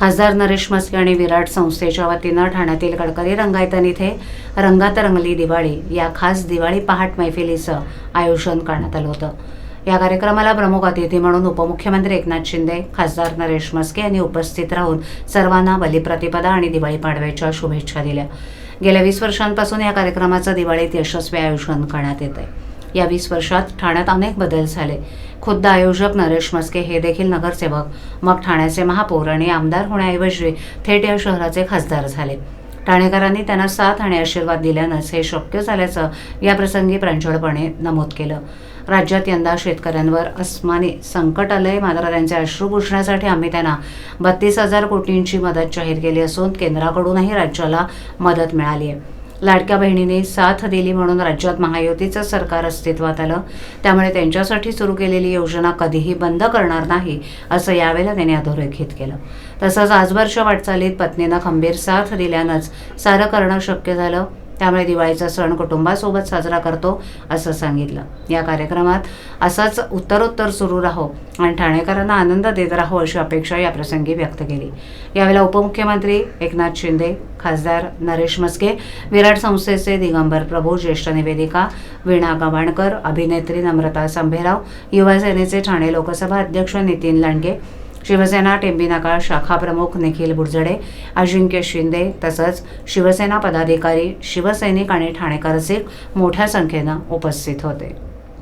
खासदार नरेश मस्के आणि विराट संस्थेच्या वतीनं ठाण्यातील गडकरी रंगायतन इथे रंगात रंगली दिवाळी या खास दिवाळी पहाट मैफिलीचं आयोजन करण्यात आलं होतं. या कार्यक्रमाला प्रमुख अतिथी म्हणून उपमुख्यमंत्री एकनाथ शिंदे खासदार नरेश मस्के यांनी उपस्थित राहून सर्वांना बलिप्रतिपदा आणि दिवाळी पाडव्याच्या शुभेच्छा दिल्या. गेल्या वीस वर्षांपासून या कार्यक्रमाचं दिवाळीत यशस्वी आयोजन करण्यात येत आहे या वीस वर्षात ठाण्यात अनेक बदल झाले. खुद्द आयोजक नरेश मस्के हे देखील नगरसेवक. मग ठाण्याचे महापौर आणि आमदार होण्याऐवजी थेट या शहराचे खासदार झाले. ठाणेकरांनी त्यांना साथ आणि आशीर्वाद दिल्यानंच हे शक्य झाल्याचं या प्रसंगी प्रांजळपणे नमूद केलं. राज्यात यंदा शेतकऱ्यांवर अस्मानी संकट आलंय. मात्र त्यांचे अश्रू पुसण्यासाठी आम्ही त्यांना बत्तीस हजार कोटींची मदत जाहीर केली असून केंद्राकडूनही राज्याला मदत मिळाली आहे लाडक्या बहिणीने साथ दिली म्हणून राज्यात महायुतीचं सरकार अस्तित्वात आलं. त्यामुळे त्यांच्यासाठी सुरू केलेली योजना कधीही बंद करणार नाही असं यावेळेला त्यांनी अधोरेखित केलं. तसंच आजवरच्या वाटचालीत पत्नीनं खंबीर साथ दिल्यानंच सारं करणं शक्य झालं. त्यामुळे दिवाळीचा सण कुटुंबासोबत साजरा करतो असं सांगितलं. या कार्यक्रमात असाच उत्तरोत्तर सुरू राहो आणि ठाणेकरांना आनंद देत राहो अशी अपेक्षा या प्रसंगी व्यक्त केली. यावेळेला उपमुख्यमंत्री एकनाथ शिंदे खासदार नरेश मस्के विराट संस्थेचे दिगंबर प्रभू ज्येष्ठ निवेदिका वीणा गवाणकर अभिनेत्री नम्रता संभेराव युवा सेनेचे ठाणे लोकसभा अध्यक्ष नितीन लांडगे शिवसेना टेंबिनाका शाखा प्रमुख निखिल बुरजडे अजिंक्य शिंदे तसंच शिवसेना पदाधिकारी शिवसैनिक आणि ठाणेकर असे मोठ्या संख्येनं उपस्थित होते.